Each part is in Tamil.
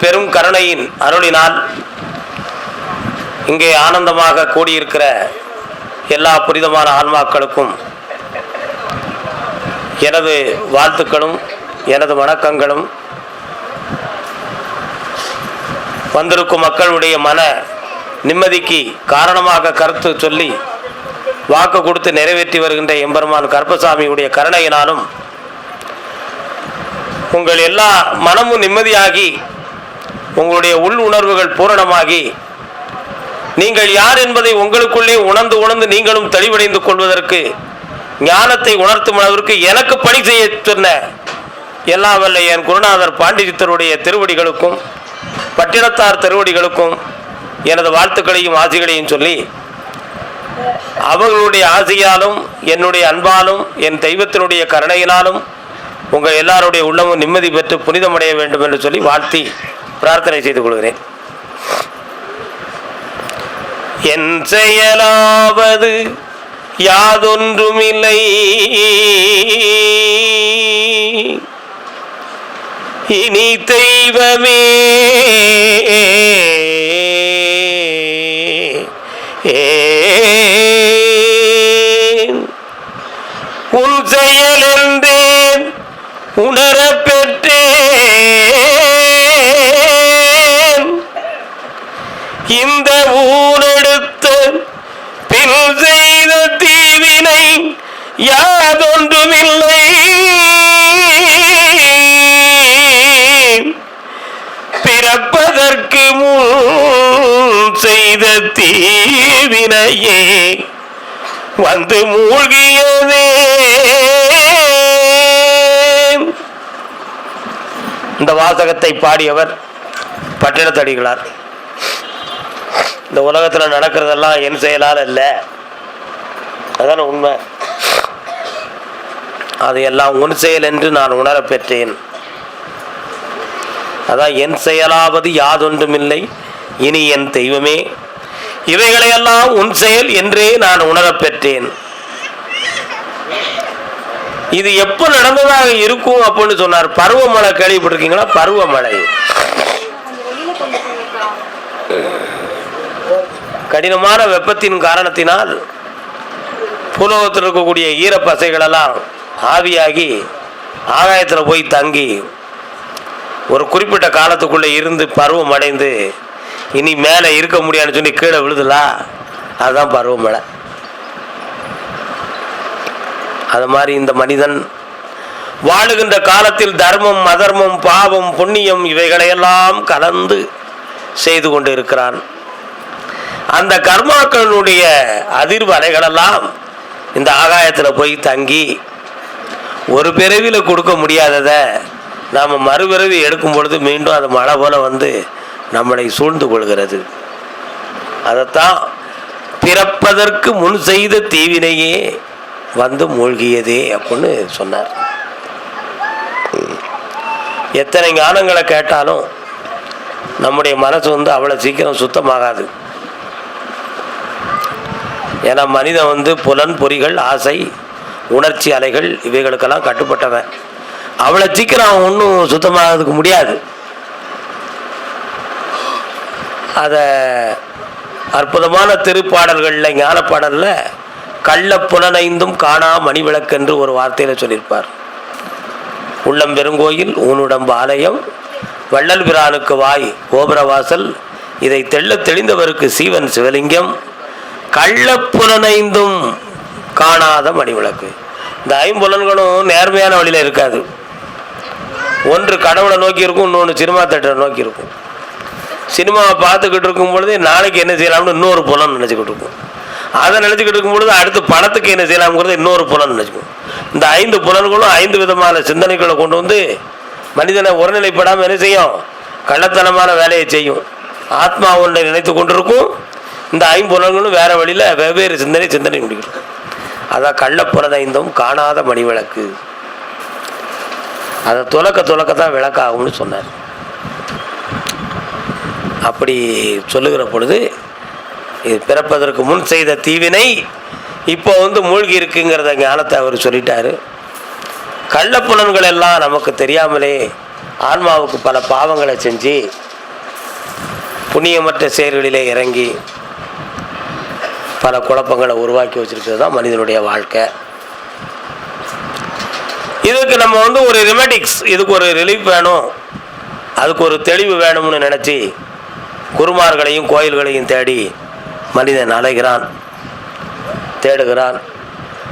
பெரும் கருணையின் அருளினால் இங்கே ஆனந்தமாக கூடியிருக்கிற எல்லா புனிதமான ஆன்மாக்களுக்கும் எனது வாழ்த்துக்களும் எனது வணக்கங்களும். வந்திருக்கும் மக்களுடைய மன நிம்மதிக்கு காரணமாக கருத்து சொல்லி வாக்கு கொடுத்து நிறைவேற்றி வருகின்ற எம்பெருமான் கருப்பசாமியுடைய கருணையினாலும் உங்கள் எல்லா மனமும் நிம்மதியாகி உங்களுடைய உள் உணர்வுகள் பூரணமாகி நீங்கள் யார் என்பதை உங்களுக்குள்ளே உணர்ந்து உணர்ந்து நீங்களும் தெளிவடைந்து கொள்வதற்கு ஞானத்தை உணர்த்தும் அளவிற்கு எனக்கு பணி செய்ய சொன்ன எல்லா வல்ல என் குருநாதர் பாண்டிச்சித்தருடைய திருவடிகளுக்கும் பட்டினத்தார் திருவடிகளுக்கும் எனது வாழ்த்துக்களையும் ஆசைகளையும் சொல்லி அவர்களுடைய ஆசையாலும் என்னுடைய அன்பாலும் என் தெய்வத்தினுடைய கருணையினாலும் உங்கள் எல்லாருடைய உள்ளமும் நிம்மதி பெற்று புனிதமடைய வேண்டும் என்று சொல்லி வாழ்த்தி பிரார்த்தனை செய்து கொள்கிறேன். என் செயலாவது யாதொன்றுமில்லை. இனி தெய்வமே. வினையே வந்து மூழ்கியதே. இந்த வாசகத்தை பாடியவர் பட்டினத்தடிகளார். இந்த உலகத்தில் நடக்கிறதெல்லாம் என் செயலால் இல்லை அதான உண்மை. அதையெல்லாம் உன் செயல் என்று நான் உணரப் பெற்றேன். அதான் என் செயலாவது யாதொன்றுமில்லை இனி என் தெய்வமே. இவைகளையெல்லாம் உன் செயல் என்றே நான் உணரப்பெற்றேன் இது எப்போ நடந்ததாக இருக்கும் அப்படின்னு சொன்னார். பருவமழை கேள்விப்பட்டிருக்கீங்களா? பருவமழை. கடினமான வெப்பத்தின் காரணத்தினால் பூலோகத்தில் இருக்கக்கூடிய ஈரப்பசைகளெல்லாம் ஆவியாகி ஆகாயத்தில் போய் தங்கி ஒரு குறிப்பிட்ட காலத்துக்குள்ளே இருந்து பருவம் அடைந்து இனி மேலே இருக்க முடியாதுன்னு சொல்லி கீழே விழுதுலா? அதுதான் பருவமழை அது மாதிரி இந்த மனிதன் வாழுகின்ற காலத்தில் தர்மம் அதர்மம் பாவம் புண்ணியம் இவைகளையெல்லாம் கலந்து செய்து கொண்டு இருக்கிறான். அந்த கர்மாக்களுடைய அதிர்வு அலைகளெல்லாம் இந்த ஆகாயத்தில் போய் தங்கி ஒரு பிறவியில் கொடுக்க முடியாததை நாம் மறுபிறவி எடுக்கும் பொழுது மீண்டும் அது மழை போல வந்து நம்மளை சூழ்ந்து கொள்கிறது. அதைத்தான் பிறப்பதற்கு முன் செய்த தீவினையே வந்து மூழ்கியதே அப்படின்னு சொன்னார். எத்தனை ஞானங்களை கேட்டாலும் நம்முடைய மனசு வந்து அவ்வளோ சீக்கிரம் சுத்தமாகாது. ஏன்னா மனிதன் வந்து புலன் பொறிகள் ஆசை உணர்ச்சி அலைகள் இவைகளுக்கெல்லாம் கட்டுப்பட்டவன். அவ்வளோ சீக்கிரம் அவன் ஒன்றும் சுத்தமாகிறதுக்கு முடியாது. அதை அற்புதமான திருப்பாடல்களில் ஞானப்பாடலில் கள்ள புலனைந்தும் காணா மணிவிளக்கு என்று ஒரு வார்த்தையில் சொல்லியிருப்பார். உள்ளம் பெருங்கோயில் ஊனுடம்பு ஆலயம் வள்ளல் பிரானுக்கு வாய் கோபுரவாசல் இதை தெள்ளத் தெளிந்தவருக்கு சீவன் சிவலிங்கம் கள்ளப்புலனைந்தும் காணாத மணிவிளக்கு. இந்த ஐம்புலன்களும் நேர்மையான வழியில் இருக்காது. ஒன்று கடவுளை நோக்கி இருக்கும் இன்னொன்று சினிமா தேட்டரை நோக்கி இருக்கும் சினிமாவை பார்த்துக்கிட்டு இருக்கும் பொழுது நாளைக்கு என்ன செய்யலாம்னு இன்னொரு புலன் நினச்சிக்கிட்டு இருக்கும். அதை நினச்சிக்கிட்டு இருக்கும் பொழுது அடுத்து பணத்துக்கு என்ன செய்யலாம்ங்கிறது இன்னொரு புலன் நினச்சிக்கும். இந்த ஐந்து புலன்களும் ஐந்து விதமான சிந்தனைகளை கொண்டு வந்து மனிதனை ஒருநிலைப்படாமல் என்ன செய்யும்? கள்ளத்தனமான வேலையை செய்யும். ஆத்மா ஒன்றை நினைத்து கொண்டிருக்கும். இந்த ஐம்புலன்களும் வேறு வழியில் வெவ்வேறு சிந்தனை சிந்தனை முடிக்கிறது அதான் கள்ளப்புறதைந்தும் காணாத மணிவிளக்கு. அதை துலக்க துலக்க தான் விளக்காகும்னு சொன்னார். அப்படி சொல்லுகிற பொழுது இது பிறப்பதற்கு முன் செய்த தீவினை இப்போ வந்து மூழ்கி இருக்குங்கிறத ஞானத்தை அவர் சொல்லிட்டாரு. கள்ளப்புலன்கள் எல்லாம் நமக்கு தெரியாமலே ஆன்மாவுக்கு பல பாவங்களை செஞ்சு புண்ணியமற்ற செயல்களிலே இறங்கி பல குழப்பங்களை உருவாக்கி வச்சிருக்கிறது தான் மனிதனுடைய வாழ்க்கை. இதுக்கு நம்ம வந்து ஒரு ரெமெடிக்ஸ் இதுக்கு ஒரு ரிலீஃப் வேணும் அதுக்கு ஒரு தெளிவு வேணும்னு நினச்சி குருமார்களையும் கோயில்களையும் தேடி மனிதன் அலைகிறான். தேடுகிறான்.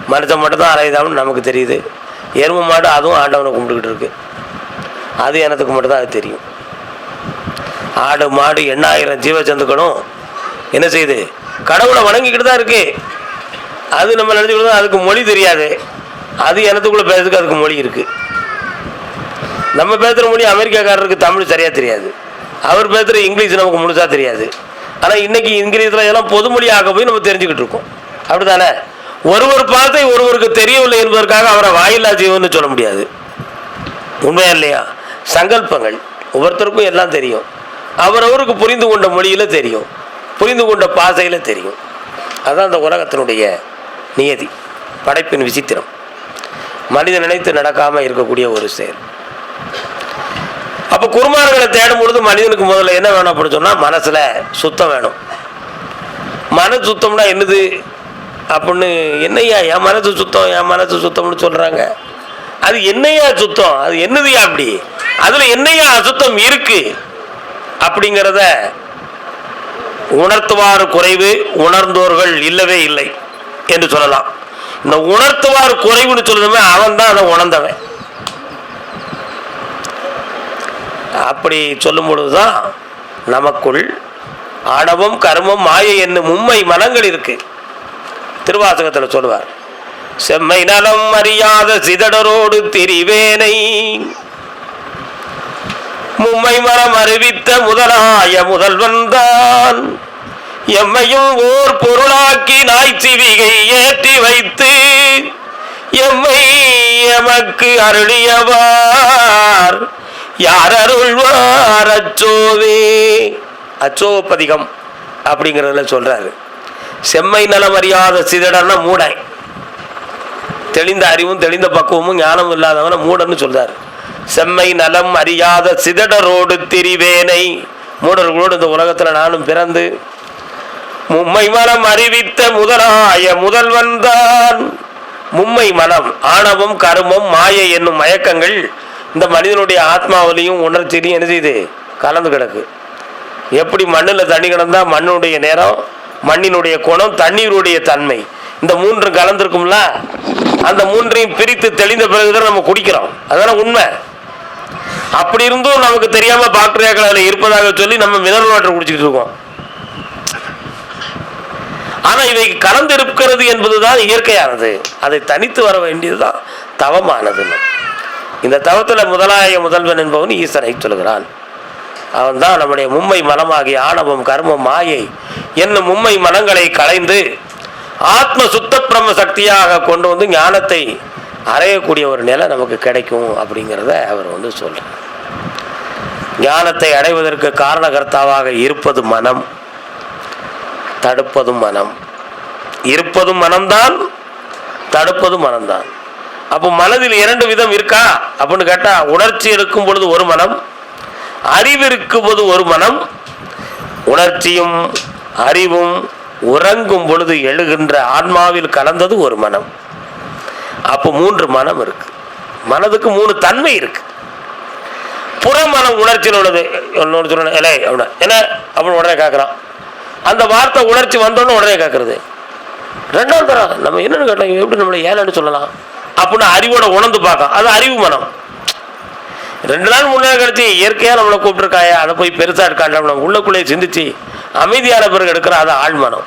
மனிதன் மட்டும்தான் அலையுதான்னு நமக்கு தெரியுது. எருமை மாடு அதுவும் ஆண்டவனை கும்பிட்டுக்கிட்டு இருக்கு. அது எனத்துக்கு மட்டும்தான் அது தெரியும். ஆடு மாடு எண்ணாயிரம் ஜீவஜந்துக்களும் என்ன செய்யுது? கடவுளை வணங்கிக்கிட்டு தான் இருக்கு. அது நம்ம நினச்சிக்கிட்டு அதுக்கு மொழி தெரியாது. அது எனத்துக்குள்ளே பேசுறதுக்கு அதுக்கு மொழி இருக்குது நம்ம பேசுகிற மொழி அமெரிக்காக்காரருக்கு தமிழ் சரியாக தெரியாது. அவர் பேசுகிற இங்கிலீஷ் நமக்கு முழுசாக தெரியாது. ஆனால் இன்றைக்கி இங்கிலீஷில் இதெல்லாம் பொதுமொழியாக போய் நம்ம தெரிஞ்சுக்கிட்டு இருக்கோம். அப்படிதானே ஒருவர் பார்த்தை ஒருவருக்கு தெரியவில்லை என்பதற்காக அவரை வாயில்லா ஜீவன் சொல்ல முடியாது. உண்மையா இல்லையா? சங்கல்பங்கள். ஒவ்வொருத்தருக்கும் எல்லாம் தெரியும். அவரவருக்கு புரிந்து கொண்ட மொழியில் தெரியும். புரிந்து கொண்ட பாசையில் தெரியும். அதுதான் அந்த உலகத்தினுடைய நியதி. படைப்பின் விசித்திரம். மனிதன் நினைத்து நடக்காமல் இருக்கக்கூடிய ஒரு செயல். அப்போ குருமார்களை தேடும் பொழுது மனிதனுக்கு முதல்ல என்ன வேணும் அப்படின்னு சொன்னால் மனசில் சுத்தம் வேணும். மன சுத்தம்னா என்னது? அப்படின்னு என்னையா என் மனசு சுத்தம் என் மனசு சுத்தம்னு சொல்கிறாங்க அது என்னையா சுத்தம்? அது என்னதுயா அப்படி? அதில் என்னையா அசுத்தம் இருக்கு? அப்படிங்கிறத உணர்த்துவார் குறைவு உணர்ந்தோர்கள் இல்லவே இல்லை என்று சொல்லலாம். இந்த உணர்த்துவார் குறைவுன்னு சொல்லணுமே அவன் தான் அதை உணர்ந்தவன். அப்படி சொல்லும் பொழுதுதான் நமக்குள் ஆணவம் கர்மம் மாயை என்னும் மும்மை மனங்கள் இருக்கு. திருவாசகத்தில் சொல்லுவார் செம்மை நலம் அறியாத சிதடரோடு திரிவேனை மும்மை மரம் அறிவித்த முதலாய முதல்வன் தான் எம்மையும் ஓர் பொருளாக்கி நாய்ச்சிவிகை ஏற்றி வைத்து எம்மை எமக்கு அருளியவார். யார் அருள்வார் அச்சோவே? அச்சோபதிகம் அப்படிங்கிறதுல சொல்றாரு. செம்மை நலம் அறியாத சிதடன்னா மூடை. தெளிந்த அறிவும் தெளிந்த பக்குவமும் ஞானமும் இல்லாதவன மூடன்னு சொல்றாரு. செம்மை நலம் அறியாத சிதடரோடு திரிவேனை. மூடர்களோடு இந்த உலகத்தில் நானும் பிறந்து மும்மை மலம் அறிவித்த முதலாய முதல்வன் தான். மும்மை மலம் ஆணவம் கருமம் மாயை என்னும் மயக்கங்கள் இந்த மனிதனுடைய ஆத்மாவிலையும் உணர்ச்சியிலையும் என்ன செய்யுது? கலந்து கிடக்கு. எப்படி மண்ணில் தண்ணி கிடந்தால் மண்ணுடைய நேரம் மண்ணினுடைய குணம் தண்ணீருடைய தன்மை. இந்த மூன்று கலந்துருக்கும்ல? அந்த மூன்றையும் பிரித்து தெளிந்த பிறகுதான் நம்ம குடிக்கிறோம். அதான உண்மை. அப்படி இருந்தும் நமக்கு தெரியாம பாக்டீரியாக்கள் அதில் இருப்பதாக சொல்லி நம்ம மினரல் வாட்டர் குடிச்சிட்டு இருக்கோம். ஆனா இவை கலந்து இருக்கிறது என்பதுதான் இயற்கையானது. அதை தனித்து வர வேண்டியதுதான் தவமானது இந்த தவத்தில் முதலாய முதல்வன் என்பவன் ஈசனை சொல்கிறான் அவன் தான் நம்முடைய மும்மை மனமாகிய ஆணவம் கர்மம் மாயை என்னும் மும்மை மனங்களை களைந்து ஆத்ம சுத்த பிரம்ம சக்தியாக கொண்டு வந்து ஞானத்தை அறையக்கூடிய ஒரு நிலை நமக்கு கிடைக்கும் அப்படிங்கிறத அவர் வந்து சொல்கிறார் ஞானத்தை அடைவதற்கு காரணகர்த்தாவாக இருப்பது மனம் தடுப்பதும் மனம். இருப்பதும் மனம்தான் தடுப்பதும் மனம்தான். அப்போ மனதில் இரண்டு விதம் இருக்கா? அப்படின்னு கேட்டால் உணர்ச்சி இருக்கும் பொழுது ஒரு மனம் அறிவு இருக்கும் போது ஒரு மனம் உணர்ச்சியும் அறிவும் உறங்கும் பொழுது எழுகின்ற ஆன்மாவில் கலந்தது ஒரு மனம். அப்போ மூன்று மனம் இருக்கு. மனதுக்கு மூணு தன்மை இருக்கு. புறமனம் உணர்ச்சியில் உள்ளது. இன்னொன்று சொல்லணும் இல்லை அப்படின்னா என்ன? அப்படின்னு உடனே கேட்குறான் அந்த வார்த்தை உணர்ச்சி வந்தோன்னு உடனே கேட்குறது ரெண்டாவது தரம் நம்ம என்னென்னு கேட்டோம் எப்படி நம்மளை ஏழைன்னு சொல்லலாம்? அப்படின்னு அறிவோட உணர்ந்து பார்க்கும். அது அறிவு மனம். ரெண்டு நாள் முன்னாடி கழிச்சு இயற்கையாக நம்மளை கூப்பிட்டுருக்காயா அதை போய் பெருசாக இருக்காண்ட நம்ம உள்ளக்குள்ளே சிந்திச்சு அமைதியான பிறகு எடுக்கிற அது ஆழ்மனம்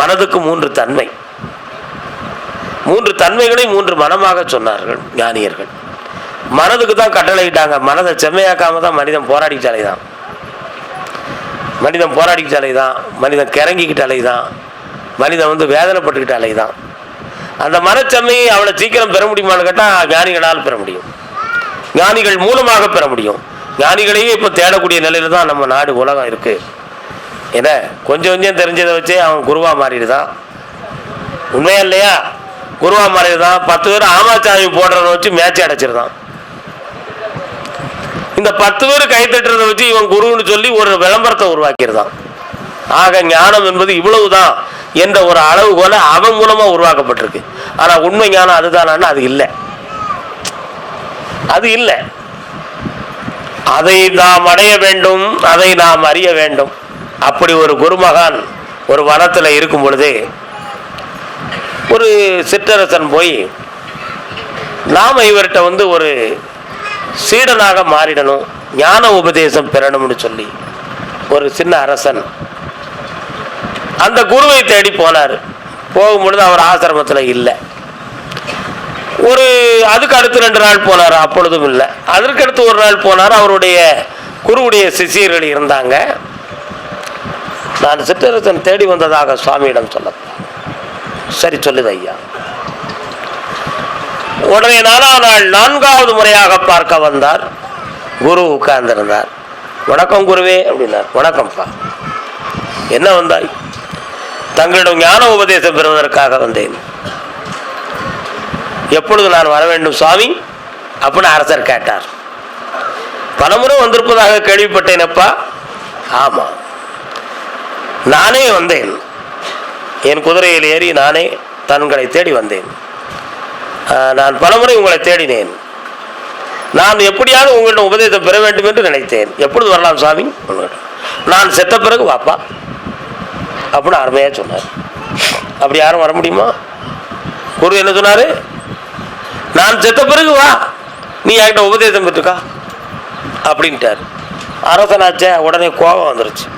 மனதுக்கு மூன்று தன்மை. மூன்று தன்மைகளை மூன்று மனமாக சொன்னார்கள் ஞானியர்கள். மனதுக்கு தான் கட்டளையிட்டாங்க. மனதை செம்மையாக்காம தான் மனிதன் போராடிக்கிட்டாலே தான் மனிதன் போராடிக்கிட்டாலே தான் மனிதன் கிறங்கிக்கிட்டாலே தான் மனிதன் வந்து வேதனைப்பட்டுக்கிட்டாலே தான் அந்த மனச்செம்மையை அவ்வளோ சீக்கிரம் பெற முடியுமான்னு கேட்டால் ஞானிகளால் பெற முடியும். ஞானிகள் மூலமாக பெற முடியும். ஞானிகளையே இப்போ தேடக்கூடிய நிலையில தான் நம்ம நாடு உலகம் இருக்குது என்ன? கொஞ்சம் கொஞ்சம் தெரிஞ்சதை வச்சே அவன் குருவாக மாறிடுதான் உண்மையா இல்லையா? குருவா மாறிடுதான் பத்து பேர் ஆமாச்சாமி போடுறத வச்சு மேட்ச் அடைச்சிருந்தான். இந்த பத்து பேர் கை தட்டுறதை வச்சு இவன் குருன்னு சொல்லி ஒரு விளம்பரத்தை உருவாக்கியிருந்தான். ஆக ஞானம் என்பது இவ்வளவுதான் என்ற ஒரு அளவுகோல அவன் மூலமா உருவாக்கப்பட்டிருக்கு. ஆனா உண்மை ஞானம் அதுதானா அது இல்லை. அது இல்லை. அதை நாம் அடைய வேண்டும் அதை நாம் அறிய வேண்டும். அப்படி ஒரு குருமகான் ஒரு வனத்தில் இருக்கும் பொழுதே ஒரு சிற்றரசன் போய் நாம இவர்கிட்ட வந்து ஒரு சீடனாக மாறிடணும் ஞான உபதேசம் பெறணும்னு சொல்லி ஒரு சின்ன அரசன் அந்த குருவை தேடி போனார். போகும்பொழுது அவர் ஆசிரமத்தில் இல்லை. ஒரு அதுக்கு அடுத்து ரெண்டு நாள் போனார் அப்பொழுதும் இல்லை. அதற்கு அடுத்து ஒரு நாள் போனார் அவருடைய குருவுடைய சிஷியர்கள் இருந்தாங்க. நான் சிற்றரசன் தேடி வந்ததாக சுவாமியிடம் சொல்ல சரி சொல்லுது ஐயா. உடனே நாலாம் நாள் நான்காவது முறையாக பார்க்க வந்தார். குரு உட்கார்ந்திருந்தார். வணக்கம் குருவே அப்படின்னார். வணக்கம்ப்பா. என்ன வந்தாய்? தங்களிடம் ஞான உபதேசம் பெறுவதற்காக வந்தேன். எப்பொழுது நான் வர வேண்டும் சுவாமி? அப்படின்னு அரசர் கேட்டார். பலமுறை வந்திருப்பதாக கேள்விப்பட்டேன் அப்பா. ஆமாம் நானே வந்தேன். என் குதிரையில் ஏறி நானே தன்களை தேடி வந்தேன். நான் பலமுறை உங்களை தேடினேன். நான் எப்படியாவது உங்களிடம் உபதேசம் பெற வேண்டும் என்று நினைத்தேன். எப்பொழுது வரலாம் சுவாமி? நான் செத்த பிறகு வாப்பா. அப்படின்னு அருமையாக சொன்னார். அப்படி யாரும் வர முடியுமா? குரு என்ன சொன்னார்? நான் செத்த பிறகு வா. நீ என்கிட்ட உபதேசம் பெற்றுக்கா. அப்படின்ட்டார். அரசனாச்சே உடனே கோபம் வந்துருச்சு.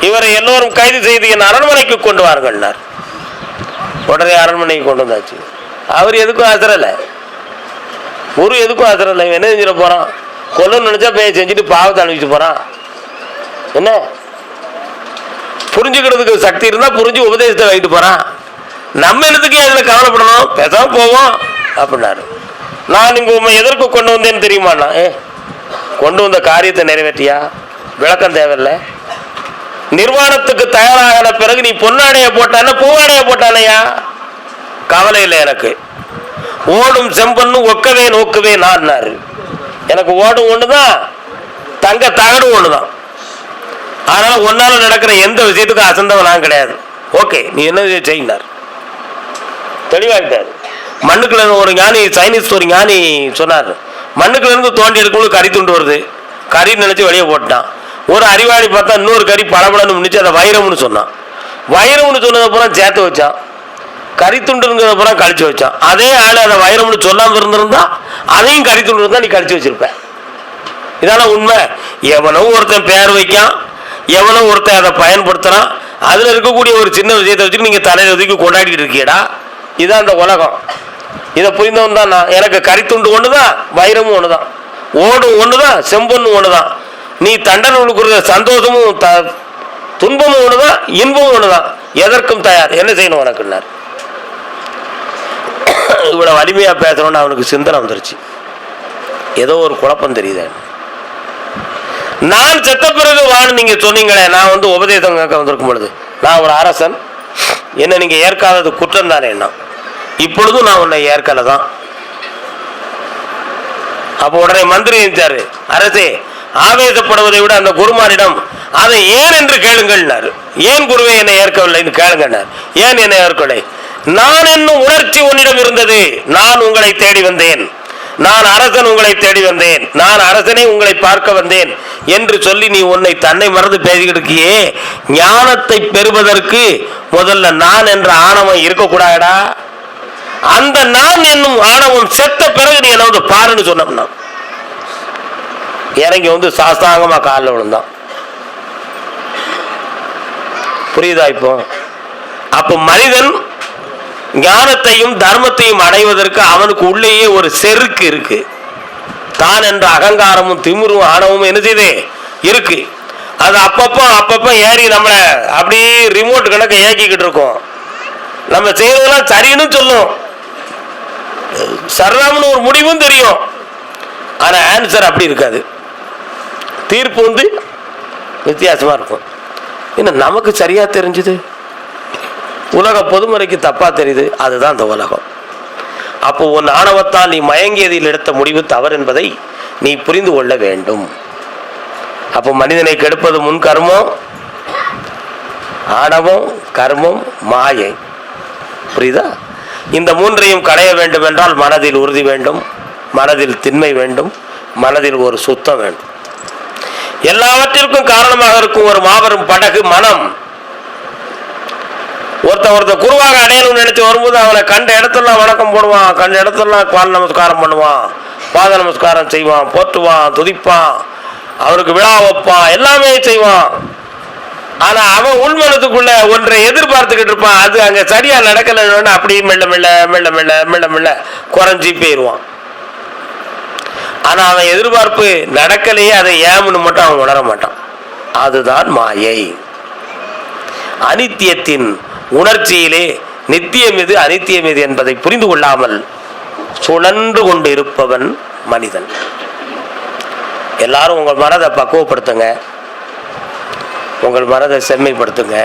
இவரை எல்லோரும் கைது செய்து என் அரண்மனைக்கு கொண்டு வாருங்கள்னார் உடனே அரண்மனைக்கு கொண்டு வந்தாச்சு. அவர் எதுக்கும் ஆசரல. குரு எதுக்கும் ஆசரல. இவன் என்ன செஞ்சிட போகிறான் கொல்லணும்னு நினச்சா போய் செஞ்சுட்டு பாவத்தை அனுப்பிச்சு போகிறான் என்ன? புரிஞ்சுக்கிறதுக்கு சக்தி இருந்தால் புரிஞ்சு உபதேசத்தை வாங்கிட்டு போகிறான் நம்ம என்னத்துக்கே அதில் கவலைப்படணும்? பேசாமல் போவோம் அப்படின்னாரு. நான் இங்கே உண்மை எதற்கு கொண்டு வந்தேன்னு தெரியுமாண்ணா? ஏ கொண்டு வந்த காரியத்தை நிறைவேற்றியா? விளக்கம் தேவையில்லை. நிர்வாணத்துக்கு தயாராகின பிறகு நீ பொன்னாடைய போட்டான பூவாடைய போட்டானையா? கவலை இல்லை எனக்கு. ஓடும் செம்பன்னு ஒக்கவே நோக்கவே நான்னாரு. எனக்கு ஓடும் ஒண்ணுதான் தங்க தகடும் தான் அதனால ஒன்னால நடக்கிற எந்த விஷயத்துக்கும் அசந்தவன் நான் கிடையாது. ஓகே நீ என்ன செய்யினார் தெளிவாகிட்டார் மண்ணுக்குள்ள ஒரு ஞானி சைனீஸ் ஒரு ஞானி சொன்னார் மண்ணுக்குள்ள இருந்து தோண்டி எடுக்கும்போது கறி துண்டு வருது. கறி நினைச்சு வெளியே போட்டான். ஒரு அறிவாளி பார்த்தா இன்னொரு கறி பளபளன்னு முடிச்சு அதை வைரம்னு சொன்னான். வைரம்னு சொன்னதுப்புறம் சேர்த்து வச்சான். கறி துண்டுங்கிறத கழிச்சு வச்சான். அதே ஆள் அதை வைரம்னு சொல்லாமல் இருந்திருந்தா அதையும் கறி துண்டு இருந்தா நீ கழிச்சு வச்சிருப்ப. இதான உண்மை. எவனோ ஒருத்தன் பேர் வைக்கான் எவனோ ஒருத்தன் அதை பயன்படுத்துறான். அதில் இருக்கக்கூடிய ஒரு சின்ன விஷயத்தை வச்சுட்டு நீங்கள் தலையில் ஒதுக்கி கொண்டாடிட்டு இருக்கீடா இதுதான் அந்த உலகம். இதை புரிந்தவன் தான் நான். எனக்கு கரித்துண்டு ஒன்று தான் வைரமும் ஒன்று தான் ஓடும் ஒன்று தான் செம்பொன்னு ஒன்று தான் நீ தண்டனை கொடுக்குற சந்தோஷமும் த துன்பமும் ஒன்று தான் இன்பமும் ஒன்று தான் எதற்கும் தயார். என்ன செய்யணும் உனக்குன்னார். இவ்வளோ வலிமையாக பேசணும்னு அவனுக்கு சிந்தனை வந்துருச்சு. ஏதோ ஒரு குழப்பம் தெரியுது. நான் செத்த பிறகு வான்னு நீங்க சொன்னீங்களே நான் வந்து உபதேசம் கேட்க வந்திருக்கும் பொழுது. நான் ஒரு அரசன். என்ன நீங்க ஏற்காதது குற்றம் தானே என்ன? இப்பொழுதும் நான் உன்னை ஏற்கல தான். அப்போ உடனே மந்திரி இருந்தாரு அரசே ஆவேசப்படுவதை விட அந்த குருமாரிடம் அதை ஏன் என்று கேளுங்கள்னாரு. ஏன் குருவே என்னை ஏற்கவில்லைன்னு கேளுங்கன்னார். ஏன் என்னை ஏற்கவில்லை? நான் என்னும் உணர்ச்சி உன்னிடம் இருந்தது. நான் உங்களை தேடி வந்தேன். நான் அரசன் உங்களை தேடி வந்தேன். நான் அரசனை உங்களை பார்க்க வந்தேன். என்று சொல்லி நீ உன்னை தன்னை மறந்து பேசிக்கிட்டு இருக்கியே ஞானத்தை பெறுவதற்கு முதல்ல நான் என்ற ஆணவம் இருக்கக்கூடாதா அந்த நான் என்னும் ஆணவம் செத்த பிறகு நீ என்ன வந்து பாருன்னு சொன்னோம்னா இறங்கி வந்து சாஸ்தாங்கமா காலில் விழுந்தான். புரியுதா இப்போ? அப்போ மனிதன் ஞானத்தையும் தர்மத்தையும் அடைவதற்கு அவனுக்கு உள்ளேயே ஒரு செருக்கு இருக்கு. தான் என்ற அகங்காரமும் திமிரும் ஆணவமும் என்ன செய்யுது இருக்கு. அது அப்பப்போ அப்பப்போ ஏறி நம்மளை அப்படியே ரிமோட் கணக்க ஏக்கிக்கிட்டு இருக்கோம். நம்ம செய்யறதெல்லாம் சரின்னு சொல்லும். சரணம்னு ஒரு முடிவும் தெரியும். ஆனால் ஆன்சர் அப்படி இருக்காது. தீர்ப்பு வந்து வித்தியாசமாக இருக்கும். என்ன நமக்கு சரியாக தெரிஞ்சுது? உலக பொதுமுறைக்கு தப்பா தெரியுது. அதுதான் அந்த உலகம். அப்போ உன் ஆணவத்தால் நீ மயங்கியதில் எடுத்த முடிவு தவறு என்பதை நீ புரிந்து கொள்ள வேண்டும். அப்போ மனிதனை கெடுப்பது முன் கர்மம் ஆணவம் கர்மம் மாயை. புரியுதா? இந்த மூன்றையும் களைய வேண்டும் என்றால் மனதில் உறுதி வேண்டும் மனதில் திண்மை வேண்டும் மனதில் ஒரு சுத்தம் வேண்டும். எல்லாவற்றிற்கும் காரணமாக இருக்கும் ஒரு மாபெரும் படகு மனம். ஒருத்தன் ஒருத்த குருவாக அடையணும்னு நினைச்சு வரும்போது அவனை கண்ட இடத்தெல்லாம் வணக்கம் போடுவான் கண்ட இடத்தெல்லாம் கால் நமஸ்காரம் பண்ணுவான் பாத நமஸ்காரம் செய்வான் போற்றுவான் துதிப்பான் அவருக்கு விழா வைப்பான் எல்லாமே செய்வான். ஆனா அவன் உள்மனத்துக்குள்ள ஒன்றை எதிர்பார்த்துக்கிட்டு இருப்பான். அது அங்க சரியா நடக்கலன்னு அப்படியே மெல்ல மெல்ல மெல்ல மெல்ல மெல்ல மெல்ல குறைஞ்சி போயிடுவான் ஆனா அவன் எதிர்பார்ப்பு நடக்கலையே அதை ஏமுன்னு மட்டும் அவன் உணர மாட்டான். அதுதான் மாயை. அனித்தியத்தின் உணர்ச்சியிலே நித்தியம் எது அனித்தியம் எது என்பதை புரிந்து கொள்ளாமல் சுழன்று கொண்டு இருப்பவன் மனிதன். எல்லாரும் உங்கள் மனதை பக்குவப்படுத்துங்க. உங்கள் மனதை செம்மைப்படுத்துங்க.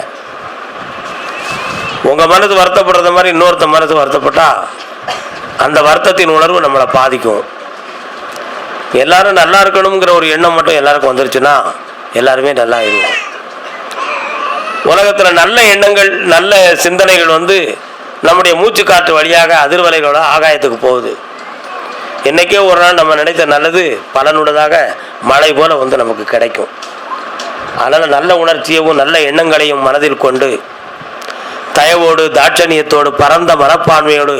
உங்கள் மனது வருத்தப்படுறது மாதிரி இன்னொருத்த மனது வருத்தப்பட்டா அந்த வருத்தத்தின் உணர்வு நம்மளை பாதிக்கும். எல்லாரும் நல்லா இருக்கணுங்கிற ஒரு எண்ணம் மட்டும் எல்லாருக்கும் வந்துருச்சுன்னா எல்லாருமே நல்லா இருக்கும் உலகத்தில் நல்ல எண்ணங்கள் நல்ல சிந்தனைகள் வந்து நம்முடைய மூச்சு காற்று வழியாக அதிர்வலைகளோட ஆகாயத்துக்கு போகுது. என்றைக்கே ஒரு நாள் நம்ம நினைத்த நல்லது பலனுள்ளதாக மழை போல வந்து நமக்கு கிடைக்கும். அதனால் நல்ல உணர்ச்சியவும் நல்ல எண்ணங்களையும் மனதில் கொண்டு தயவோடு தாட்சணியத்தோடு பரந்த மனப்பான்மையோடு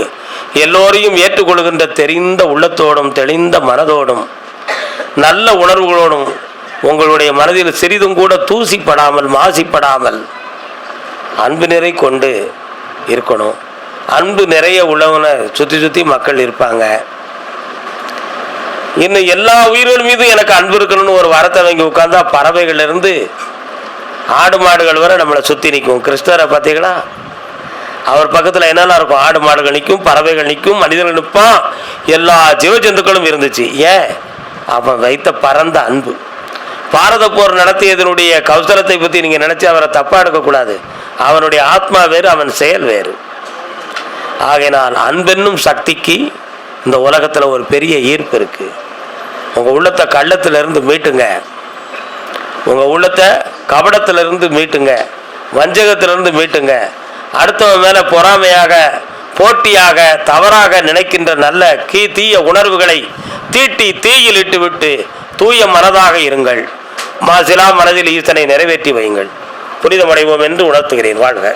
எல்லோரையும் ஏற்றுக்கொள்கின்ற தெரிந்த உள்ளத்தோடும் தெளிந்த மனதோடும் நல்ல உணர்வுகளோடும் உங்களுடைய மனதில் சிறிதும் கூட தூசிப்படாமல் மாசிப்படாமல் அன்பு நிறை கொண்டு இருக்கணும். அன்பு நிறைய உள்ளவனை சுற்றி சுற்றி மக்கள் இருப்பாங்க. இன்னும் எல்லா உயிர்கள் மீதும் எனக்கு அன்பு இருக்கணும்னு ஒரு வரத்தை வாங்கி உட்காந்தா பறவைகள்லேருந்து ஆடு மாடுகள் வரை நம்மளை சுற்றி நிற்கும். கிறிஸ்தவரை பார்த்தீங்களா? அவர் பக்கத்தில் என்னெல்லாம் இருக்கும்? ஆடு மாடுகள் நிற்கும் பறவைகள் நிற்கும் மனிதர்கள் நிற்பான். எல்லா ஜீவஜந்துக்களும் இருந்துச்சு. ஏன்? அவன் வைத்த பரந்த அன்பு. பாரத போர் நடத்தியதனுடைய கௌசலத்தை பற்றி நீங்கள் நினச்சி அவரை தப்பாக எடுக்கக்கூடாது. அவனுடைய ஆத்மா வேறு அவன் செயல் வேறு. ஆகையினால் அன்பென்னும் சக்திக்கு இந்த உலகத்தில் ஒரு பெரிய ஈர்ப்பு இருக்குது உங்கள் உள்ளத்தை கள்ளத்திலிருந்து மீட்டுங்க. உங்கள் உள்ளத்தை கபடத்திலிருந்து மீட்டுங்க. வஞ்சகத்திலிருந்து மீட்டுங்க. அடுத்தவன் மேலே பொறாமையாக போட்டியாக தவறாக நினைக்கின்ற நல்ல கீ தீய உணர்வுகளை தீட்டி தீயில் இட்டுவிட்டு தூய மனதாக இருங்கள். மாசிலா மனதில் ஈசனை நிறைவேற்றி வையுங்கள். புனிதமடைவோம் என்று உணர்த்துகிறேன். வாழ்க.